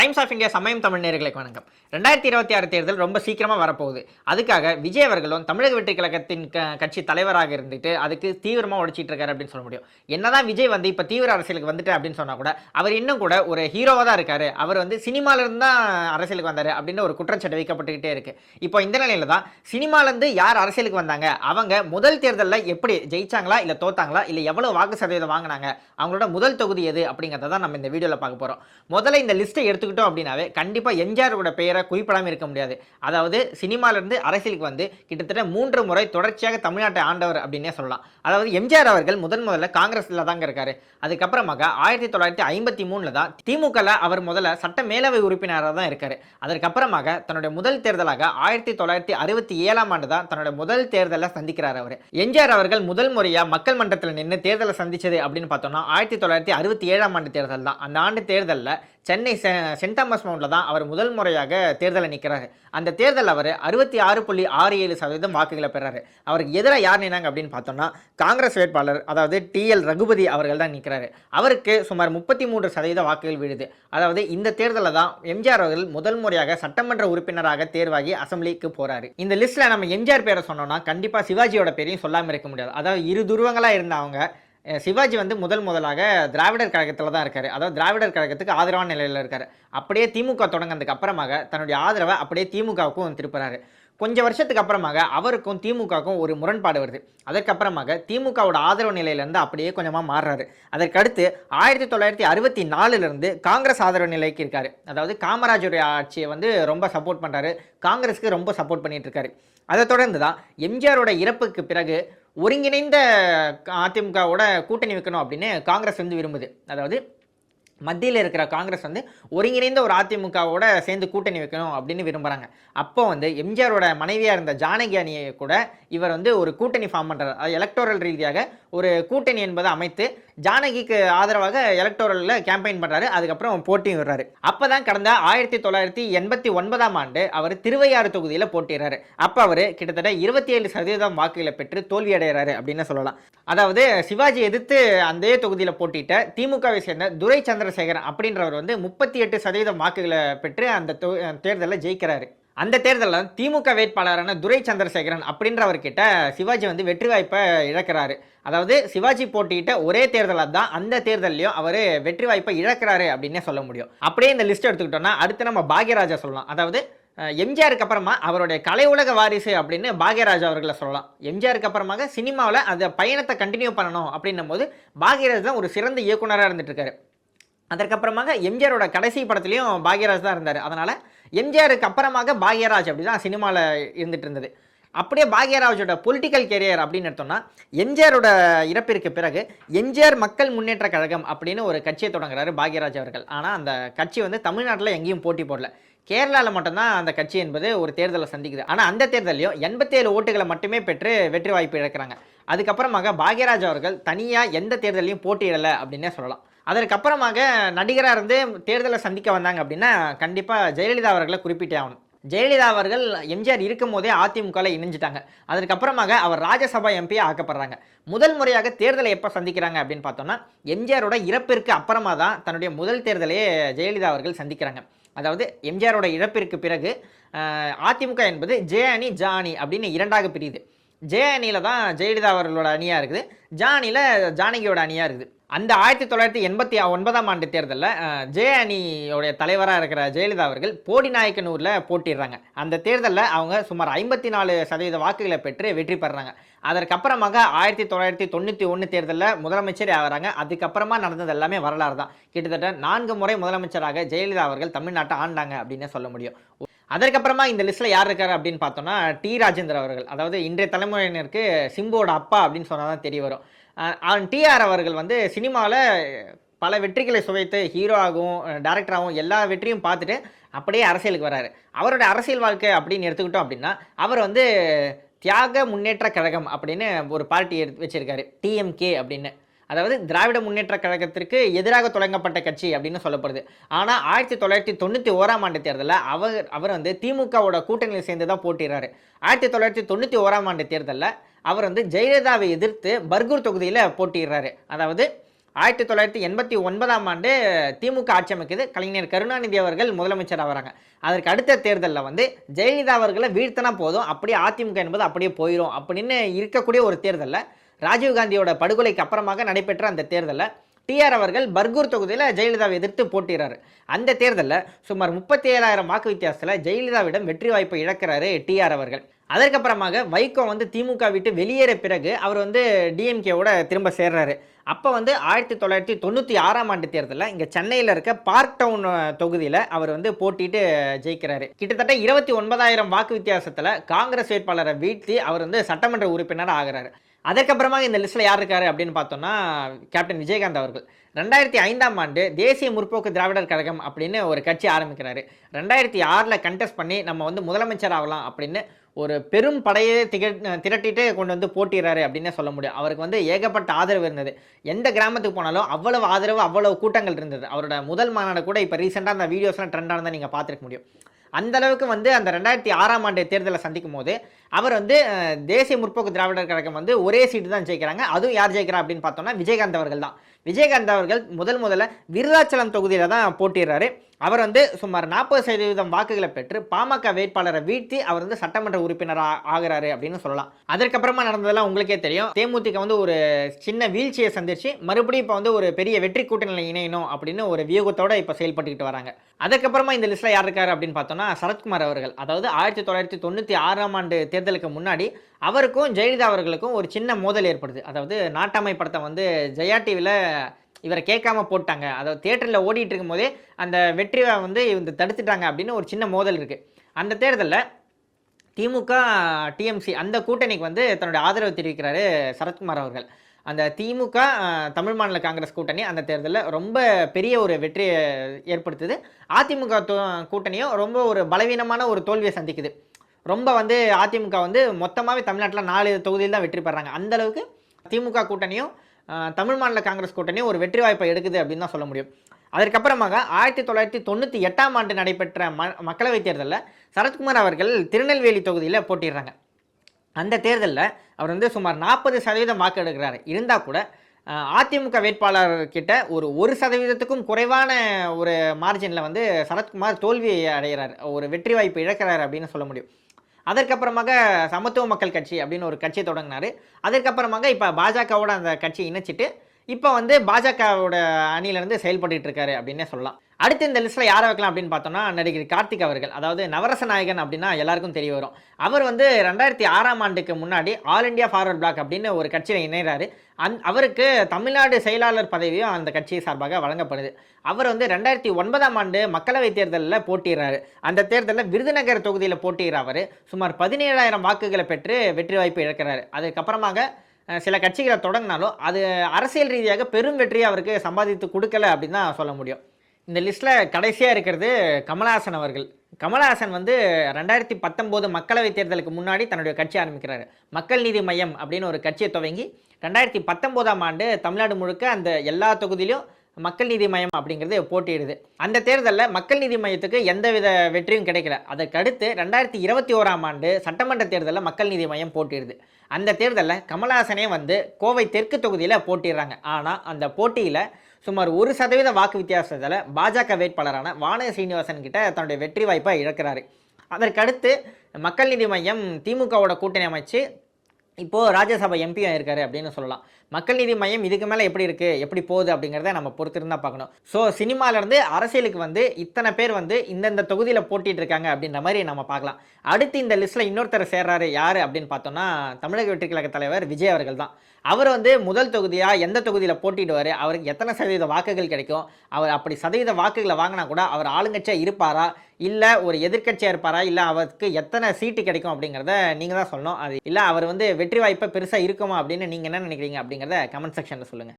Times of India சமயம் தமிழ் நேர்களுக்கு வணக்கம். ரெண்டாயிரத்தி இருபத்தி ஆறு தேர்தல் ரொம்ப சீக்கிரமாக வரப்போகுது. அதுக்காக விஜய் அவர்களும் தமிழக வெற்றி கழகத்தின் க கட்சி தலைவராக இருந்துட்டு அதுக்கு தீவிரமாக உழைச்சிட்டு இருக்காரு அப்படின்னு சொல்ல முடியும். என்னதான் விஜய் வந்து இப்போ தீவிர அரசியலுக்கு வந்துட்டு அப்படின்னு சொன்னா கூட அவர் இன்னும் கூட ஒரு ஹீரோவாக தான் இருக்காரு. அவர் வந்து சினிமாலேருந்து தான் அரசியலுக்கு வந்தார் அப்படின்னு ஒரு குற்றச்சாட்டு வைக்கப்பட்டுக்கிட்டே இருக்கு. இப்போ இந்த நிலையில தான் சினிமாலேருந்து யார் அரசியலுக்கு வந்தாங்க? அவங்க முதல் தேர்தலில் எப்படி ஜெயிச்சாங்களா? இல்லை தோத்தாங்களா? இல்லை எவ்வளோ வாக்கு சதவீதம் வாங்கினாங்க? அவங்களோட முதல் தொகுதி எது அப்படிங்கிறத தான் நம்ம இந்த வீடியோவில் பார்க்க போகிறோம் முதல்ல இந்த லிஸ்ட்டை எடுத்து எடுத்துக்கிட்டோம் அப்படின்னாவே கண்டிப்பாக எம்ஜிஆரோட பெயரை குறிப்பிடாமல் இருக்க முடியாது. அதாவது சினிமாலேருந்து அரசியலுக்கு வந்து கிட்டத்தட்ட மூன்று முறை தொடர்ச்சியாக தமிழ்நாட்டை ஆண்டவர் அப்படின்னே சொல்லலாம். அதாவது எம்ஜிஆர் அவர்கள் முதன் முதல்ல காங்கிரஸில் தாங்க இருக்காரு. அதுக்கப்புறமாக ஆயிரத்தி தொள்ளாயிரத்தி ஐம்பத்தி மூணில் தான் திமுகவில் அவர் முதல்ல சட்ட மேலவை உறுப்பினராக தான் இருக்கார். அதற்கப்புறமாக தன்னுடைய முதல் தேர்தலாக ஆயிரத்தி தொள்ளாயிரத்தி அறுபத்தி ஏழாம் ஆண்டு தான் தன்னுடைய முதல் தேர்தலை சந்திக்கிறார் அவர். எம்ஜிஆர் அவர்கள் முதல் முறையாக மக்கள் மன்றத்தில் நின்று தேர்தலை சந்திச்சது அப்படின்னு பார்த்தோம்னா ஆயிரத்தி தொள்ளாயிரத்தி அறுபத்தி ஏழாம் ஆண்டு தேர்தல் தான். அந்த ஆண்டு தேர்தலில் சென்னை செ சென்ட் தாமஸ் மவுண்டில் தான் அவர் முதல் முறையாக தேர்தலை நிற்கிறாரு அந்த தேர்தல் அவர் அறுபத்தி ஆறு புள்ளி ஆறு ஏழு சதவீதம் வாக்குகளை பெறாரு. அவருக்கு எதிராக யார் நின்னாங்க அப்படின்னு பார்த்தோம்னா காங்கிரஸ் வேட்பாளர் அதாவது டிஎல் ரகுபதி அவர்கள் தான் நிற்கிறாரு அவருக்கு சுமார் முப்பத்தி மூன்று சதவீத வாக்குகள் விழுது. அதாவது இந்த தேர்தலில் தான் எம்ஜிஆர் அவர்கள் முதல் முறையாக சட்டமன்ற உறுப்பினராக தேர்வாகி அசம்பிளிக்கு போகிறாரு இந்த லிஸ்ட்டில் நம்ம எம்ஜிஆர் பேரை சொன்னோம்னா கண்டிப்பாக சிவாஜியோட பேரையும் சொல்லாமல் இருக்க முடியாது. அதாவது இரு துருவங்களாக இருந்தவங்க சிவாஜி வந்து முதல் முதலாக திராவிடர் கழகத்தில் தான் இருக்கார். அதாவது திராவிடர் கழகத்துக்கு ஆதரவான நிலையில் இருக்கார். அப்படியே திமுக தொடங்கினதுக்கு அப்புறமாக தன்னுடைய ஆதரவை அப்படியே திமுகவுக்கும் திருப்புறாரு. கொஞ்சம் வருஷத்துக்கு அப்புறமாக அவருக்கும் திமுகவுக்கும் ஒரு முரண்பாடு வருது. அதற்கப்புறமாக திமுகவோட ஆதரவு நிலையிலேருந்து அப்படியே கொஞ்சமாக மாறுறாரு. அதற்கடுத்து ஆயிரத்தி தொள்ளாயிரத்தி அறுபத்தி நாலுலேருந்து காங்கிரஸ் ஆதரவு நிலைக்கு இருக்கார். அதாவது காமராஜருடைய ஆட்சியை வந்து ரொம்ப சப்போர்ட் பண்ணுறாரு காங்கிரஸுக்கு ரொம்ப சப்போர்ட் பண்ணிகிட்டு இருக்காரு. அதை தொடர்ந்து தான் எம்ஜிஆரோட இறப்புக்கு பிறகு ஒருங்கிணைந்த அதிமுகவோட கூட்டணி வைக்கணும் அப்படின்னு காங்கிரஸ் வந்து விரும்புது. அதாவது மத்தியில் இருக்கிற காங்கிரஸ் வந்து ஒருங்கிணைந்த ஒரு அதிமுகவோட சேர்ந்து கூட்டணி வைக்கணும் அப்படின்னு விரும்புகிறாங்க அப்போ வந்து எம்ஜிஆரோட மனைவியாக இருந்த ஜானகி அணியை கூட இவர் வந்து ஒரு கூட்டணி ஃபார்ம் பண்ணுறார் அது எலக்டோரல் ரீதியாக ஒரு கூட்டணி என்பதை அமைத்து ஜானகிக்கு ஆதரவாக எலக்டோரலில் கேம்பெயின் பண்ணுறாரு அதுக்கப்புறம் போட்டியும் விடுறாரு. அப்போ தான் கடந்த ஆயிரத்தி தொள்ளாயிரத்தி எண்பத்தி ஒன்பதாம் ஆண்டு அவர் திருவையாறு தொகுதியில் போட்டிடுறாரு அப்போ அவர் கிட்டத்தட்ட இருபத்தி ஏழு சதவீதம் வாக்குகளை பெற்று தோல்வி அடைகிறாரு அப்படின்னு சொல்லலாம். அதாவது சிவாஜி எதிர்த்து அந்த தொகுதியில் போட்டியிட்ட திமுகவை சேர்ந்த துரை சந்திரசேகரன் அப்படின்றவர் வந்து முப்பத்தி எட்டு சதவீதம் வாக்குகளை பெற்று அந்த தேர்தலில் ஜெயிக்கிறாரு. அந்த தேர்தலில் திமுக வேட்பாளரான துரை சந்திரசேகரன் அப்படின்றவர்கிட்ட சிவாஜி வந்து வெற்றி வாய்ப்பை இழக்கிறாரு. அதாவது சிவாஜி போட்டியிட்ட ஒரே தேர்தலாக தான் அந்த தேர்தலையும் அவர் வெற்றி வாய்ப்பை இழக்கிறாரு அப்படின்னே சொல்ல முடியும். அப்படியே இந்த லிஸ்ட் எடுத்துக்கிட்டோம்னா அடுத்து நம்ம பாக்யராஜா சொல்லலாம். அதாவது எம்ஜிஆருக்கு அப்புறமா அவருடைய கலை உலக வாரிசு அப்படின்னு பாக்யராஜ் அவர்களை சொல்லலாம். எம்ஜிஆருக்கு அப்புறமாக சினிமாவில் அந்த பயணத்தை கண்டினியூ பண்ணணும் அப்படின்னும் போது பாக்யராஜ் தான் ஒரு சிறந்த இயக்குனராக இருந்துட்டு இருக்காரு. அதற்கப்புறமாக எம்ஜிஆரோட கடைசி படத்துலையும் பாக்யராஜ் தான் இருந்தார். அதனால் எம்ஜிஆருக்கு அப்புறமாக பாக்யராஜ் அப்படி தான் சினிமாவில் இருந்துட்டு இருந்தது. அப்படியே பாக்யராஜோட பொலிட்டிக்கல் கெரியர் அப்படின்னு எடுத்தோம்னா எம்ஜிஆரோட இறப்பிற்கு பிறகு எம்ஜிஆர் மக்கள் முன்னேற்ற கழகம் அப்படின்னு ஒரு கட்சியை தொடங்குறாரு பாக்யராஜ் அவர்கள். ஆனால் அந்த கட்சி வந்து தமிழ்நாட்டில் எங்கேயும் போட்டி போடல. கேரளாவில் மட்டும்தான் அந்த கட்சி என்பது ஒரு தேர்தலை சந்திக்குது. ஆனால் அந்த தேர்தலையும் எண்பத்தேழு ஓட்டுகளை மட்டுமே பெற்று வெற்றி வாய்ப்பு இழக்கிறாங்க. அதுக்கப்புறமாக பாக்யராஜ் அவர்கள் தனியாக எந்த தேர்தலையும் போட்டியிடலை அப்படின்னே சொல்லலாம். அதற்கப்புறமாக நடிகராக இருந்து தேர்தலை சந்திக்க வந்தாங்க அப்படின்னா கண்டிப்பாக ஜெயலலிதா அவர்களை குறிப்பிட்டே ஆகணும். ஜெயலலிதா அவர்கள் எம்ஜிஆர் இருக்கும் போதே அதிமுகவில் இணைஞ்சிட்டாங்க. அதற்கப்புறமாக அவர் ராஜ்யசபா எம்பியாக ஆக்கப்படுறாங்க. முதல் முறையாக தேர்தலை எப்போ சந்திக்கிறாங்க அப்படின்னு பார்த்தோம்னா எம்ஜிஆரோட இறப்பிற்கு அப்புறமா தான் தன்னுடைய முதல் தேர்தலையே ஜெயலலிதா அவர்கள் சந்திக்கிறாங்க. அதாவது எம்ஜிஆரோட இறப்பிற்கு பிறகு அதிமுக என்பது ஜே அணி ஜா அணி அப்படின்னு இரண்டாக பிரியுது. ஜே அணியில் தான் ஜெயலலிதா அவர்களோட அணியாக இருக்குது. ஜானியில் ஜானகியோட அணியாக இருக்குது. அந்த ஆயிரத்தி தொள்ளாயிரத்தி எண்பத்தி ஒன்பதாம் ஆண்டு தேர்தலில் ஜே அணியோடைய தலைவராக இருக்கிற ஜெயலலிதா அவர்கள் போடிநாயக்கனூரில் போட்டிடுறாங்க. அந்த தேர்தலில் அவங்க சுமார் ஐம்பத்தி நாலு சதவீத வாக்குகளை பெற்று வெற்றி பெறுறாங்க. அதற்கப்புறமாக ஆயிரத்தி தொள்ளாயிரத்தி தொண்ணூற்றி ஒன்று தேர்தலில் முதலமைச்சர் ஆகிறாங்க. அதுக்கப்புறமா நடந்தது எல்லாமே வரலாறு தான். கிட்டத்தட்ட நான்கு முறை முதலமைச்சராக ஜெயலலிதா அவர்கள் தமிழ்நாட்டை ஆண்டாங்க அப்படின்னு சொல்ல முடியும். அதற்கப்புறமா இந்த லிஸ்ட்டில் யார் இருக்காரு அப்படின்னு பார்த்தோம்னா டி ராஜேந்தர் அவர்கள். அதாவது இன்றைய தலைமுறையினருக்கு சிம்புவோட அப்பா அப்படின்னு சொன்னால் தான் தெரிய வரும். அவன் டிஆர் அவர்கள் வந்து சினிமாவில் பல வெற்றிகளை சுவைத்து ஹீரோவாகவும் டேரக்டராகவும் எல்லா வெற்றியும் பார்த்துட்டு அப்படியே அரசியலுக்கு வராரு. அவரோட அரசியல் வாழ்க்கை அப்படின்னு எடுத்துக்கிட்டோம் அப்படின்னா அவர் வந்து தியாக முன்னேற்ற கழகம் அப்படின்னு ஒரு பார்ட்டி எடுத்து வச்சுருக்காரு. டிஎம்கே அப்படின்னு. அதாவது திராவிட முன்னேற்ற கழகத்திற்கு எதிராக தொடங்கப்பட்ட கட்சி அப்படின்னு சொல்லப்படுது. ஆனால் ஆயிரத்தி தொள்ளாயிரத்தி தொண்ணூற்றி ஓராம் ஆண்டு தேர்தலில் அவர் அவர் வந்து திமுகவோட கூட்டணியில் சேர்ந்து தான் போட்டிடுறாரு ஆயிரத்தி தொள்ளாயிரத்தி தொண்ணூற்றி ஓராம் ஆண்டு தேர்தலில் அவர் வந்து ஜெயலலிதாவை எதிர்த்து பர்கூர் தொகுதியில் போட்டிடுறாரு அதாவது ஆயிரத்தி தொள்ளாயிரத்தி எண்பத்தி ஒன்பதாம் ஆண்டு திமுக ஆட்சி அமைக்குது. கலைஞர் கருணாநிதி அவர்கள் முதலமைச்சர் ஆகிறாங்க அதற்கு அடுத்த தேர்தலில் வந்து ஜெயலலிதா அவர்களை வீழ்த்தினா போதும் அப்படியே அதிமுக என்பது அப்படியே போயிடும் அப்படின்னு இருக்கக்கூடிய ஒரு தேர்தலில் ராஜீவ்காந்தியோட படுகொலைக்கு அப்புறமாக நடைபெற்ற அந்த தேர்தலில் டிஆர் அவர்கள் பர்கூர் தொகுதியில் ஜெயலலிதாவை எதிர்த்து போட்டிடுறாரு அந்த தேர்தலில் சுமார் முப்பத்தி ஏழாயிரம் வாக்கு வித்தியாசத்தில் ஜெயலலிதாவிடம் வெற்றி வாய்ப்பை இழக்கிறாரு டிஆர் அவர்கள். அதற்கப்புறமாக வைகோ வந்து திமுக விட்டு வெளியேற பிறகு அவர் வந்து டிஎம்கேவோட திரும்ப சேர்றாரு. அப்போ வந்து ஆயிரத்தி தொள்ளாயிரத்தி தொண்ணூற்றி ஆறாம் ஆண்டு தேர்தலில் இங்கே சென்னையில் இருக்க பார்க் டவுன் தொகுதியில் அவர் வந்து போட்டிட்டு ஜெயிக்கிறாரு. கிட்டத்தட்ட இருபத்தி ஒன்பதாயிரம் வாக்கு வித்தியாசத்தில் காங்கிரஸ் வேட்பாளரை வீழ்த்தி அவர் வந்து சட்டமன்ற உறுப்பினர் ஆகிறாரு. அதற்கப்புறமா இந்த லிஸ்ட்டில் யார் இருக்காரு அப்படின்னு பார்த்தோம்னா கேப்டன் விஜயகாந்த் அவர்கள். ரெண்டாயிரத்தி ஐந்தாம் ஆண்டு தேசிய முற்போக்கு திராவிடர் கழகம் அப்படின்னு ஒரு கட்சி ஆரம்பிக்கிறாரு. ரெண்டாயிரத்தி ஆறில் கண்டெஸ்ட் பண்ணி நம்ம வந்து முதலமைச்சர் ஆகலாம் அப்படின்னு ஒரு பெரும் படையை திக திரட்டிட்டு கொண்டு வந்து போட்டிடுறாரு அப்படின்னே சொல்ல முடியும். அவருக்கு வந்து ஏகப்பட்ட ஆதரவு இருந்தது. எந்த கிராமத்துக்கு போனாலும் அவ்வளவு ஆதரவு அவ்வளவு கூட்டங்கள் இருந்தது. அவரோட முதல் மாநாடு கூட இப்போ ரீசெண்டாக அந்த வீடியோஸ்லாம் ட்ரெண்ட் நீங்கள் பார்த்துருக்க முடியும். அந்த அளவுக்கு வந்து அந்த ரெண்டாயிரத்தி ஆறாம் ஆண்டு தேர்தலை சந்திக்கும் போது அவர் வந்து தேசிய முற்போக்கு திராவிடர் கழகம் வந்து ஒரே சீட்டு தான் ஜெயிக்கிறாங்க. அதுவும் யார் ஜெயிக்கிறா அப்படின்னு பார்த்தோம்னா விஜயகாந்த் அவர்கள் தான். விஜயகாந்த் அவர்கள் முதல் முதல்ல விருதாச்சலம் தொகுதியில் தான் போட்டிடுறாரு. அவர் வந்து சுமார் நாற்பது சதவீதம் வாக்குகளை பெற்று பாமக வேட்பாளரை வீழ்த்தி அவர் வந்து சட்டமன்ற உறுப்பினராக ஆகிறாரு அப்படின்னு சொல்லலாம். அதற்கப்புறமா நடந்ததெல்லாம் உங்களுக்கே தெரியும். தேமுதிக வந்து ஒரு சின்ன வீழ்ச்சியை சந்திச்சு மறுபடியும் இப்போ வந்து ஒரு பெரிய வெற்றி கூட்டணியில் இணையணும் அப்படின்னு ஒரு வியூகத்தோட இப்போ செயல்பட்டுக்கிட்டு வராங்க. அதுக்கப்புறமா இந்த லிஸ்ட்டில் யார் இருக்காரு அப்படின்னு பார்த்தோம்னா சரத்குமார் அவர்கள். அதாவது ஆயிரத்தி தொள்ளாயிரத்தி தொண்ணூற்றி ஆறாம் ஆண்டு தேர்தலுக்கு முன்னாடி அவருக்கும் ஜெயலலிதா அவர்களுக்கும் ஒரு சின்ன மோதல் ஏற்படுது. அதாவது நாட்டாமை படத்தை வந்து ஜெயா டிவியில் இவரை கேட்காம போட்டாங்க. அதாவது தேட்டரில் ஓடிட்டு இருக்கும்போதே அந்த வெற்றியை வந்து இவங்க தடுத்துட்டாங்க அப்படின்னு ஒரு சின்ன மோதல் இருக்குது அந்த தேர்தலில் திமுக டிஎம்சி அந்த கூட்டணிக்கு வந்து தன்னுடைய ஆதரவு தெரிவிக்கிறாரு சரத்குமார் அவர்கள். அந்த திமுக தமிழ் மாநில காங்கிரஸ் கூட்டணி அந்த தேர்தலில் ரொம்ப பெரிய ஒரு வெற்றியை ஏற்படுத்துது. அதிமுக கூட்டணியும் ரொம்ப ஒரு பலவீனமான ஒரு தோல்வியை சந்திக்குது. ரொம்ப வந்து அதிமுக வந்து மொத்தமாகவே தமிழ்நாட்டில் நாலு தொகுதியில் தான் வெற்றி பெறாங்க. அந்த அளவுக்கு திமுக கூட்டணியும் தமிழ் மாநில காங்கிரஸ் கூட்டணியும் ஒரு வெற்றி வாய்ப்பை எடுக்குது அப்படின்னு தான் சொல்ல முடியும். அதற்கப்புறமாக ஆயிரத்தி தொள்ளாயிரத்தி தொண்ணூற்றி எட்டாம் ஆண்டு நடைபெற்ற ம மக்களவைத் தேர்தலில் சரத்குமார் அவர்கள் திருநெல்வேலி தொகுதியில் போட்டிடுறாங்க அந்த தேர்தலில் அவர் வந்து சுமார் நாற்பது சதவீதம் வாக்கு எடுக்கிறாரு. இருந்தால் கூட அதிமுக வேட்பாளர் கிட்ட ஒரு ஒரு சதவீதத்துக்கும் குறைவான ஒரு மார்ஜினில் வந்து சரத்குமார் தோல்வி அடைகிறார். ஒரு வெற்றி வாய்ப்பு இழக்கிறார் அப்படின்னு சொல்ல முடியும். அதற்கப்புறமாக சமத்துவ மக்கள் கட்சி அப்படின்னு ஒரு கட்சி தொடங்கினார். அதற்கப்புறமாக இப்போ பாஜகவோட அந்த கட்சி இணைச்சிட்டு இப்போ வந்து பாஜகவோட அணியிலேருந்து செயல்பட்டு இருக்காரு அப்படின்னே சொல்லலாம். அடுத்து இந்த லிஸ்ட்டில் யாரை வைக்கலாம் அப்படின்னு பார்த்தோம்னா நடிகர் கார்த்திக் அவர்கள். அதாவது நவரச நாயகன் அப்படின்னா எல்லாருக்கும் தெரிய வரும். அவர் வந்து ரெண்டாயிரத்தி ஆறாம் ஆண்டுக்கு முன்னாடி ஆல் இந்தியா ஃபார்வர்ட் பிளாக் அப்படின்னு ஒரு கட்சியில் இணைகிறாரு அந் அவருக்கு தமிழ்நாடு செயலாளர் பதவியும் அந்த கட்சி சார்பாக வழங்கப்படுது. அவர் வந்து ரெண்டாயிரத்தி ஒன்பதாம் ஆண்டு மக்களவைத் தேர்தலில் போட்டிடுறாரு அந்த தேர்தலில் விருதுநகர் தொகுதியில் போட்டிடுறார் அவர் சுமார் பதினேழாயிரம் வாக்குகளை பெற்று வெற்றி வாய்ப்பு இழக்கிறாரு. அதுக்கப்புறமாக சில கட்சிகளை தொடங்கினாலும் அது அரசியல் ரீதியாக பெரும் வெற்றியை அவருக்கு சம்பாதித்து கொடுக்கல அப்படின்னு தான் சொல்ல முடியும். இந்த லிஸ்ட்டில் கடைசியாக இருக்கிறது கமலஹாசன் அவர்கள். கமலஹாசன் வந்து ரெண்டாயிரத்தி பத்தொம்போது மக்களவைத் தேர்தலுக்கு முன்னாடி தன்னுடைய கட்சி ஆரம்பிக்கிறாரு. மக்கள் நீதி மையம் அப்படின்னு ஒரு கட்சியை துவங்கி ரெண்டாயிரத்தி பத்தொம்போதாம் ஆண்டு தமிழ்நாடு முழுக்க அந்த எல்லா தொகுதியிலும் மக்கள் நீதி மையம் அப்படிங்கிறது போட்டியிடுது. அந்த தேர்தலில் மக்கள் நீதி மையத்துக்கு எந்தவித வெற்றியும் கிடைக்கல. அதற்கடுத்து ரெண்டாயிரத்தி இருபத்தி ஓராம் ஆண்டு சட்டமன்ற தேர்தலில் மக்கள் நீதி மையம் போட்டியிடுது. அந்த தேர்தலில் கமலஹாசனே வந்து கோவை தெற்கு தொகுதியில் போட்டிடுறாங்க ஆனால் அந்த போட்டியில் சுமார் ஒரு சதவீத வாக்கு வித்தியாசத்தில் பாஜக வேட்பாளரான வானக சீனிவாசன் கிட்ட தன்னுடைய வெற்றி வாய்ப்பை இழக்கிறாரு. அதற்கடுத்து மக்கள் நீதி மையம் திமுகவோட கூட்டணி அமைச்சு இப்போது ராஜ்யசபா எம்பி ஆயிருக்காரு அப்படின்னு சொல்லலாம். மக்கள் நீதி மையம் இதுக்கு மேலே எப்படி இருக்குது எப்படி போகுது? அப்படிங்கிறத நம்ம பொறுத்திருந்தா பார்க்கணும். ஸோ சினிமாலேருந்து அரசியலுக்கு வந்து இத்தனை பேர் வந்து இந்தந்த தொகுதியில் போட்டிட்டு இருக்காங்க அப்படின்ற மாதிரி நம்ம பார்க்கலாம். அடுத்து இந்த லிஸ்ட்டில் இன்னொருத்தர் சேர்றாரு யார் அப்படின்னு பார்த்தோம்னா தமிழக வெற்றி கழக தலைவர் விஜய் அவர்கள் தான். அவர் வந்து முதல் தொகுதியாக எந்த தொகுதியில் போட்டிடுவார் அவருக்கு எத்தனை சதவீத வாக்குகள் கிடைக்கும்? அவர் அப்படி சதவீத வாக்குகளை வாங்கினா கூட அவர் ஆளுங்கட்சியாக இருப்பாரா? இல்லை ஒரு எதிர்க்கட்சியாக இருப்பாரா? இல்லை அவருக்கு எத்தனை சீட்டு கிடைக்கும் அப்படிங்கிறத நீங்கள் தான் சொல்லணும். அது இல்லை அவர் வந்து வெற்றி வாய்ப்பை பெருசாக இருக்குமா அப்படின்னு நீங்கள் என்ன நினைக்கிறீங்க அப்படிங்கிறத கமெண்ட் செக்ஷனில் சொல்லுங்கள்